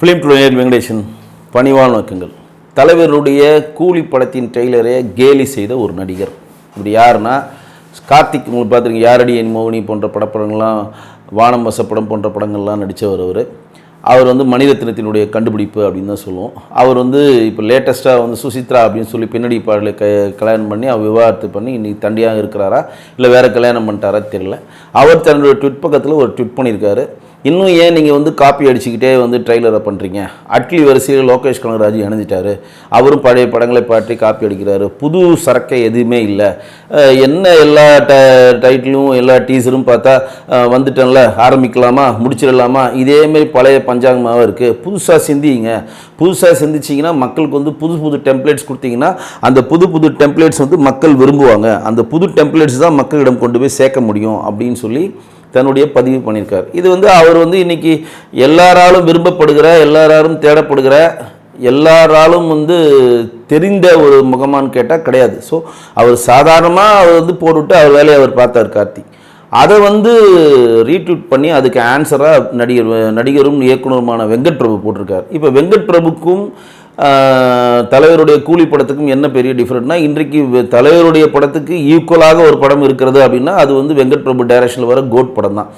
Film today Venkatesan பணிவான நோக்கங்கள் தலைவருடைய கூலி படத்தின் ட்ரெய்லரை கேலி செய்த ஒரு நடிகர். இப்படி யாருன்னா கார்த்திக் உங்களுக்கு பார்த்துருங்க யாரடி என் மோகினி போன்ற படப்படங்கள்லாம் வானம் வசப்படம் போன்ற படங்கள்லாம் நடித்தவர் அவர். அவர் வந்து மணிரத்னத்தினுடைய கண்டுபிடிப்பு அப்படின்னு தான் சொல்லுவோம். அவர் வந்து இப்போ லேட்டஸ்ட்டாக வந்து சுசித்ரா அப்படின்னு சொல்லி பின்னணி பாடலை க கல்யாணம் பண்ணி அவர் விவாகரத்து பண்ணி இன்றைக்கி தண்டியாக இருக்கிறாரா? இல்லை வேறு கல்யாணம் பண்ணிட்டாரா தெரியல. அவர் தன்னுடைய ட்விட் பக்கத்தில் ஒரு ட்விட் பண்ணியிருக்காரு. இன்னும் ஏன் நீங்கள் வந்து காப்பி அடிச்சுக்கிட்டே வந்து ட்ரெய்லரை பண்ணுறீங்க அட்லி வரிசையில் லோகேஷ் கனகராஜ் இணைஞ்சிட்டாரு அவரும் பழைய படங்களை பாட்டி காப்பி அடிக்கிறாரு. புது சரக்கை எதுவுமே இல்லை. என்ன எல்லா ட டைட்டிலும் எல்லா டீசரும் பார்த்தா வந்துட்டேன்ல. ஆரம்பிக்கலாமா? முடிச்சிடலாமா? இதேமாரி பழைய பஞ்சாங்கமாகவும் இருக்குது புதுசாக சிந்திங்க. புதுசாக சிந்திச்சிங்கன்னா மக்களுக்கு வந்து புது புது டெம்ப்ளேட்ஸ் கொடுத்தீங்கன்னா அந்த புது புது டெம்ப்ளேட்ஸ் வந்து மக்கள் விரும்புவாங்க. அந்த புது டெம்ப்ளேட்ஸ் தான் மக்களிடம் கொண்டு போய் சேர்க்க முடியும் அப்படின்னு சொல்லி தன்னுடைய பதிவு பண்ணியிருக்கார். இது வந்து அவர் வந்து இன்றைக்கி எல்லாராலும் விரும்பப்படுகிற எல்லாராலும் தேடப்படுகிற எல்லாராலும் வந்து தெரிந்த ஒரு முகமான்னு கேட்டால் கிடையாது. ஸோ அவர் சாதாரணமாக அவர் வந்து போட்டுவிட்டு அவர் வேலையை அவர் பார்த்தார் கார்த்தி. அதை வந்து ரீட்வீட் பண்ணி அதுக்கு ஆன்சராக நடிகர் நடிகரும் இயக்குனருமான வெங்கட் பிரபு போட்டிருக்கார். இப்போ வெங்கட் பிரபுக்கும் தலைவருடைய கூலி படத்துக்கும் என்ன பெரிய டிஃப்ரெண்ட்னா இன்றைக்கு தலைவருடைய படத்துக்கு ஈக்குவலாக ஒரு படம் இருக்கிறது அப்படின்னா அது வந்து வெங்கட் பிரபு டைரக்ஷனில் வர கோட் படம் தான்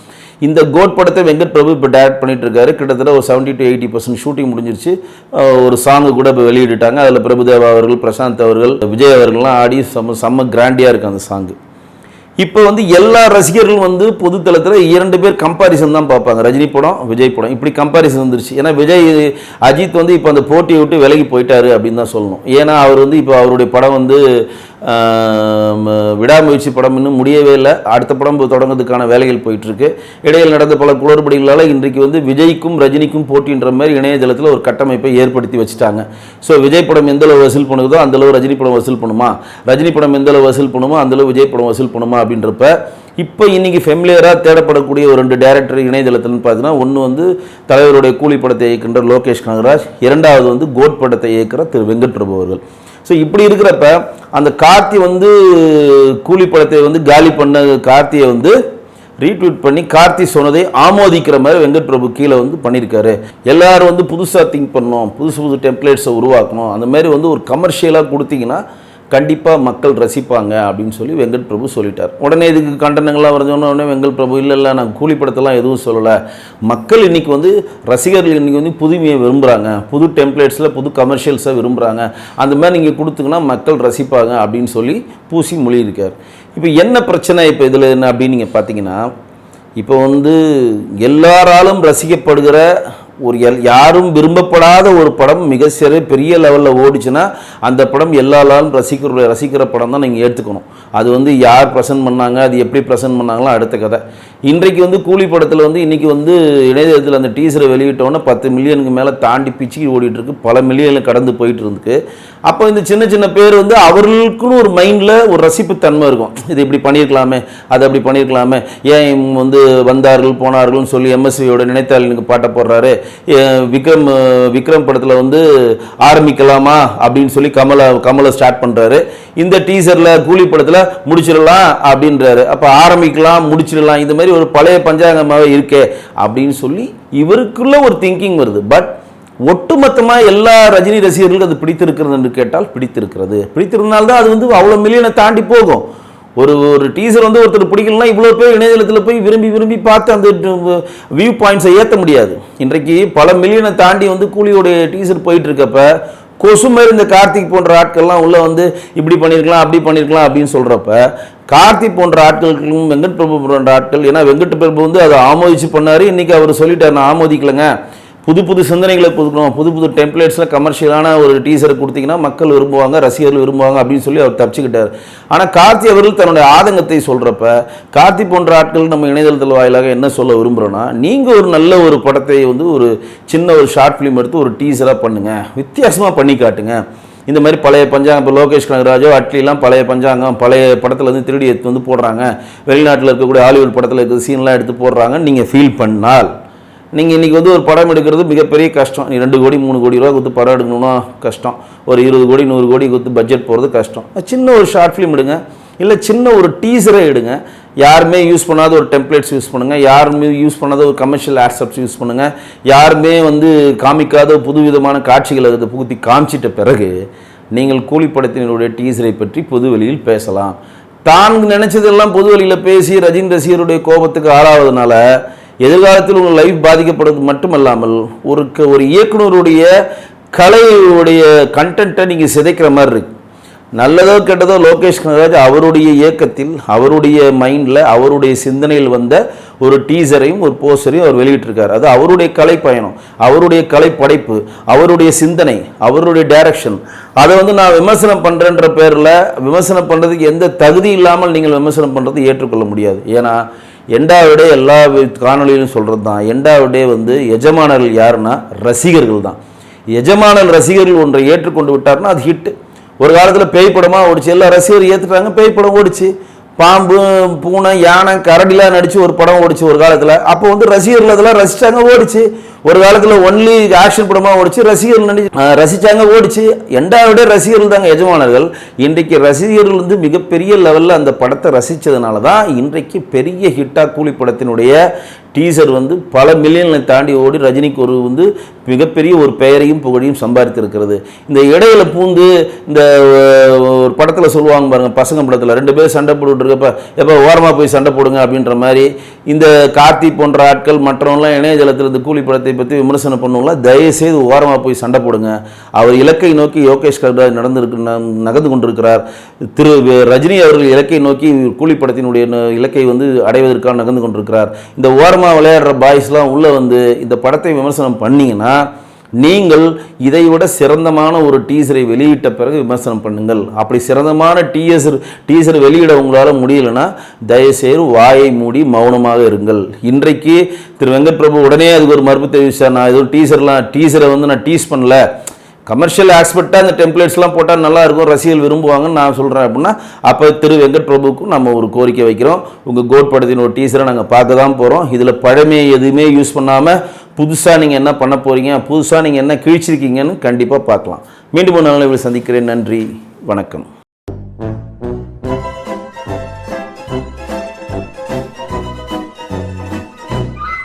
இந்த கோட் படத்தை வெங்கட் பிரபு இப்போ டேரக்ட் பண்ணிட்டு இருக்காரு கிட்டத்தட்ட ஒரு seventy to eighty percent shooting முடிஞ்சிருச்சு. ஒரு சாங்கு கூட இப்போ வெளியிட்டுட்டாங்க. அதில் பிரபுதேவா அவர்கள் பிரசாந்த் அவர்கள் விஜய் அவர்கள்லாம் ஆடி செம்ம செம்ம கிராண்டியாக இருக்குது அந்த சாங்கு இப்போ வந்து எல்லா ரசிகர்களும் வந்து பொதுத்தளத்தில் இரண்டு பேர் கம்பாரிசன் தான் பார்ப்பாங்க. ரஜினி படம் விஜய் படம். இப்படி கம்பாரிசன் வந்துருச்சு. ஏன்னா விஜய் அஜித் வந்து இப்போ அந்த போட்டியை விட்டு விலகி போயிட்டாரு அப்படின்னு தான் சொல்லணும். ஏன்னா அவர் வந்து இப்போ அவருடைய படம் வந்து விடாமுயற்சி படம் இன்னும் முடியவே இல்லை. அடுத்த படம் தொடங்குறதுக்கான வேலைகள் போயிட்டுருக்கு. இடையில் நடந்த பல குளறுபடிகளால் இன்றைக்கு வந்து விஜய்க்கும் ரஜினிக்கும் போட்டின்ற மாதிரி இணையதளத்தில் ஒரு கட்டமைப்பை ஏற்படுத்தி வச்சுட்டாங்க. ஸோ விஜய் படம் எந்த அளவு வசூல் பண்ணுதோ அந்தளவு ரஜினி படம் வசூல் பண்ணுமா? ரஜினி படம் எந்த அளவு வசூல் பண்ணுமோ அந்தளவு விஜய் படம் வசூல் பண்ணுமா அப்படின்றப்ப இப்போ இன்றைக்கி ஃபெமிலியராக தேடப்படக்கூடிய ஒரு ரெண்டு டேரக்டர் இணையதளத்தில்னு பார்த்தீங்கன்னா ஒன்று வந்து தலைவருடைய கூலி படத்தை இயக்கின்ற லோகேஷ் கனகராஜ் இரண்டாவது வந்து கோட் படத்தை இயக்குகிற திரு வெங்கட் பிரபு அவர்கள். ஸோ இப்படி இருக்கிறப்ப அந்த கார்த்தி வந்து கூலி படத்தை வந்து காலி பண்ண கார்த்தியை வந்து ரீட்வீட் பண்ணி கார்த்தி சொன்னதை ஆமோதிக்கிற மாதிரி வெங்கட் பிரபு கீழே வந்து பண்ணியிருக்காரு. எல்லாரும் வந்து புதுசாக திங்க் பண்ணணும் புதுசு புது டெம்ப்ளேட்ஸை உருவாக்கணும் அந்த மாதிரி வந்து ஒரு கமர்ஷியலாக கொடுத்தீங்கன்னா கண்டிப்பாக மக்கள் ரசிப்பாங்க அப்படின்னு சொல்லி வெங்கட் பிரபு சொல்லிட்டார். உடனே இதுக்கு கண்டனங்கள்லாம் வரஞ்சோன்னா உடனே வெங்கட் பிரபு இல்லை இல்லை நான் கூலி படத்தெல்லாம் எதுவும் சொல்லலை. மக்கள் இன்றைக்கி வந்து ரசிகர்கள் இன்றைக்கி வந்து புதுமையை விரும்புகிறாங்க புது டெம்ப்ளேட்ஸில் புது கமர்ஷியல்ஸை விரும்புகிறாங்க அந்த மாதிரி நீங்கள் கொடுத்தீங்கன்னா மக்கள் ரசிப்பாங்க அப்படின்னு சொல்லி பூசி மொழியிருக்கார். இப்போ என்ன பிரச்சனை? இப்போ இதில் என்ன அப்படின்னு நீங்கள் பார்த்தீங்கன்னா இப்போ வந்து எல்லாராலும் ரசிக்கப்படுகிற ஒரு எல் யாரும் விரும்பப்படாத ஒரு படம் மிக சிறு பெரிய லெவலில் ஓடிச்சுன்னா அந்த படம் எல்லாராலும் ரசிக்கிற ரசிக்கிற படம் தான் நீங்கள் ஏற்றுக்கணும் அது வந்து யார் ப்ரெசென்ட் பண்ணாங்க அது எப்படி ப்ரெசென்ட் பண்ணாங்களோ அடுத்த கதை. இன்றைக்கு வந்து கூலி படத்தில் வந்து இன்றைக்கி வந்து இணையதளத்தில் அந்த டீசரை வெளியிட்டோன்னே பத்து மில்லியனுக்கு மேலே தாண்டி பிச்சுக்கி ஓடிட்டுருக்கு. பல மில்லியனில் கடந்து போயிட்டு இருந்துக்கு அப்போ இந்த சின்ன சின்ன பேர் வந்து அவர்களுக்குன்னு ஒரு மைண்டில் ஒரு ரசிப்பு தன்மை இருக்கும். இது இப்படி பண்ணியிருக்கலாமே அதை அப்படி பண்ணியிருக்கலாமே ஏன் வந்து வந்தார்கள் போனார்கள்னு சொல்லி எம்எஸ்வியோட நினைத்தாளினுக்கு பாட்டை போடுறாரு. ஏன் விக்ரம் விக்ரம் படத்தில் வந்து ஆரம்பிக்கலாமா அப்படின்னு சொல்லி கமலை கமலை ஸ்டார்ட் பண்ணுறாரு இந்த டீசரில் கூலி படத்தில் முடிச்சிடலாம் அப்படின்றாரு. அப்போ ஆரம்பிக்கலாம் முடிச்சிடலாம் இந்த மாதிரி ஒரு பழைய பஞ்சாங்கமாகவே இருக்கே அப்படின்னு சொல்லி இவருக்குள்ள ஒரு திங்கிங் வருது. பட் ஒட்டுமொத்தமாக எல்லா ரஜினி ரசிகர்களுக்கும் அது பிடித்திருக்கிறது என்று கேட்டால் பிடித்திருக்கிறது. பிடித்திருந்தால்தான் அது வந்து அவ்வளோ மில்லியனை தாண்டி போகும். ஒரு ஒரு டீசர் வந்து ஒருத்தர் பிடிக்கலனா இவ்வளோ பேர் இணையதளத்தில் போய் விரும்பி விரும்பி பார்த்து அந்த வியூ பாயிண்ட்ஸை ஏற்ற முடியாது. இன்றைக்கு பல மில்லியனை தாண்டி வந்து கூலியோடைய டீசர் போயிட்டு கொசு மாதிரி இந்த கார்த்திக் போன்ற ஆட்கள்லாம் உள்ளே வந்து இப்படி பண்ணியிருக்கலாம் அப்படி பண்ணியிருக்கலாம் அப்படின்னு சொல்கிறப்ப கார்த்திக் போன்ற ஆட்களுக்கும் வெங்கட் பிரபு போன்ற ஆட்கள் ஏன்னா வெங்கட் பிரபு வந்து அதை ஆமோதிச்சு பண்ணார். இன்றைக்கி அவர் சொல்லிட்டார் நான் ஆமோதிக்கலைங்க. புது புது சிந்தனைகளை புதுக்கணும். புது புது டெம்ப்ளேட்ஸில் கமர்ஷியலான ஒரு டீசரை கொடுத்தீங்கன்னா மக்கள் விரும்புவாங்க ரசிகர்கள் விரும்புவாங்க அப்படின்னு சொல்லி அவர் தப்பிச்சுக்கிட்டார். ஆனால் கார்த்தி அவர்கள் தன்னுடைய ஆதங்கத்தை சொல்கிறப்ப கார்த்தி போன்ற ஆட்கள் நம்ம இணையதளத்தில் வாயிலாக என்ன சொல்ல விரும்புகிறோன்னா நீங்கள் ஒரு நல்ல ஒரு படத்தை வந்து ஒரு சின்ன ஒரு ஷார்ட் ஃபிலிம் எடுத்து ஒரு டீசராக பண்ணுங்கள் வித்தியாசமாக பண்ணி காட்டுங்க. இந்த மாதிரி பழைய பஞ்சாங்கம் இப்போ லோகேஷ் கனகராஜோ அட்லிலாம் பழைய பஞ்சாங்கம் பழைய படத்தில் வந்து திருடி எடுத்து வந்து போடுறாங்க. வெளிநாட்டில் இருக்கக்கூடிய ஹாலிவுட் படத்தில் இருக்கிற சீன்லாம் எடுத்து போடுறாங்க நீங்கள் ஃபீல் பண்ணால் நீங்கள் இன்றைக்கி வந்து ஒரு படம் எடுக்கிறது மிகப்பெரிய கஷ்டம். நீ ரெண்டு கோடி மூணு கோடி ரூபா கொடுத்து படம் எடுக்கணும்னா கஷ்டம். ஒரு இருபது கோடி நூறு கோடி கொடுத்து பட்ஜெட் போகிறது கஷ்டம். சின்ன ஒரு ஷார்ட் ஃபிலிம் எடுங்க. இல்லை சின்ன ஒரு டீசரை எடுங்க. யாருமே யூஸ் பண்ணாத ஒரு டெம்ப்ளேட்ஸ் யூஸ் பண்ணுங்கள் யாருமே யூஸ் பண்ணாத ஒரு கமர்ஷியல் ஆட்ஸ்அப்ஸ் யூஸ் பண்ணுங்கள் யாருமே வந்து காமிக்காத புதுவிதமான காட்சிகளை அதை புகுத்தி காமிச்சிட்ட பிறகு நீங்கள் கூலிப்படத்தினருடைய டீசரை பற்றி பொதுவெளியில் பேசலாம். தான் பொது பொதுவெளியில் பேசி ரஜின் ரசிகருடைய கோபத்துக்கு ஆளாவதுனால எதிர்காலத்தில் உங்கள் லைஃப் பாதிக்கப்படுவது மட்டுமல்லாமல் ஒரு க- ஒரு இயக்குனருடைய கலையுடைய கண்டென்ட்டை நீங்கள் சிதைக்கிற மாதிரி இருக்கு. நல்லதோ கெட்டதோ லோகேஷ் கனகராஜ் அவருடைய இயக்கத்தில் அவருடைய மைண்டில் அவருடைய சிந்தனையில் வந்த ஒரு டீசரையும் ஒரு போஸ்டரையும் அவர் வெளியிட்டிருக்கார். அது அவருடைய கலை பயணம் அவருடைய கலை படைப்பு அவருடைய சிந்தனை அவருடைய டைரக்ஷன் அதை வந்து நான் விமர்சனம் பண்ணுறேன்ற பேரில் விமர்சனம் பண்ணுறதுக்கு எந்த தகுதி இல்லாமல் நீங்கள் விமர்சனம் பண்ணுறது ஏற்றுக்கொள்ள முடியாது. ஏன்னா எண்டாவிடே எல்லா வி- சொல்கிறது தான் எண்டாவிடே வந்து எஜமானர்கள் யாருன்னா ரசிகர்கள் தான். எஜமானல் ரசிகர்கள் ஒன்றை ஏற்றுக்கொண்டு விட்டார்னா அது ஹிட்டு ஒரு காலத்தில் பேய் படமாக ஓடிச்சு. எல்லா ரசிகர் ஏற்றுட்டாங்க பேய் படம் ஓடிச்சு. பாம்பு பூனை யானை கரடிலாம் நடித்து ஒரு படம் ஓடிச்சு ஒரு காலத்தில். அப்போ வந்து ரசிகர்கள் அதெல்லாம் ரசித்தாங்க ஓடிச்சு. ஒரு காலத்தில் ஒன்லி ஆக்ஷன் படமாக ஓடிச்சு ரசிகர்கள் நடி ரசித்தாங்க ஓடிச்சு. எண்டாவிட ரசிகர்கள் தாங்க எஜமானர்கள். இன்றைக்கு ரசிகர்கள் வந்து மிகப்பெரிய லெவலில் அந்த படத்தை ரசித்ததுனால தான் இன்றைக்கு பெரிய ஹிட்டா கூலி படத்தினுடைய டீசர் வந்து பல மில்லியனை தாண்டி ஓடி ரஜினிக்கு ஒரு வந்து மிகப்பெரிய ஒரு பெயரையும் புகழையும் சம்பாதித்திருக்கிறது. இந்த இடையில பூந்து இந்த ஒரு படத்தில் சொல்லுவாங்க பாருங்க பசங்க படத்தில் ரெண்டு பேர் சண்டை போட்டுட்டு இருக்கப்ப எப்போ ஓரமாக போய் சண்டை போடுங்க அப்படின்ற மாதிரி இந்த கார்த்தி போன்ற ஆட்கள் மற்றவங்களாம் இணையதளத்தில் இந்த கூலி படத்தை பற்றி விமர்சனம் பண்ணுவாங்களா? தயவுசெய்து ஓரமாக போய் சண்டை போடுங்க. அவர் இலக்கை நோக்கி யோகேஷ் கர்ராஜ் நடந்திருக்கு நகர்ந்து கொண்டிருக்கிறார். திரு ரஜினி அவர்கள் இலக்கை நோக்கி கூலி படத்தினுடைய இலக்கை வந்து அடைவதற்காக நகர்ந்து கொண்டிருக்கிறார். இந்த ஓரமாக விளையாடுற பாய்ஸ்லாம் உள்ளே வந்து இந்த படத்தை விமர்சனம் பண்ணிங்கன்னா நீங்கள் இதைவிட சிறந்தமான ஒரு டீசரை வெளியிட்ட பிறகு விமர்சனம் பண்ணுங்கள். அப்படி சிறந்தமான டீசர் டீசர் வெளியிட உங்களால் முடியலன்னா தயவுசெய்து வாயை மூடி மௌனமாக இருங்கள். இன்றைக்கு திரு வெங்கட் பிரபு உடனே அதுக்கு ஒரு மறுப்பு தெரிவிச்சார். நான் எதுவும் டீசர்லாம் டீசரை வந்து நான் டீஸ் பண்ணல. கமர்ஷியல் ஆஸ்பெக்டாக அந்த டெம்ப்ளேட்ஸ்லாம் போட்டால் நல்லா இருக்கும் ரசிகர்கள் விரும்புவாங்கன்னு நான் சொல்கிறேன் அப்படின்னா அப்போ திரு வெங்கட் பிரபுக்கும் நம்ம ஒரு கோரிக்கை வைக்கிறோம். உங்கள் கோட் படத்தின் ஒரு டீசரை நாங்கள் பார்க்க தான் போகிறோம் இதில் பழமையை எதுவுமே யூஸ் பண்ணாமல் புதுசாக நீங்கள் என்ன பண்ண போகிறீங்க புதுசாக நீங்கள் என்ன கிழிச்சிருக்கீங்கன்னு கண்டிப்பாக பார்க்கலாம். மீண்டும் ஒரு நாளில் சந்திக்கிறேன். நன்றி. வணக்கம்.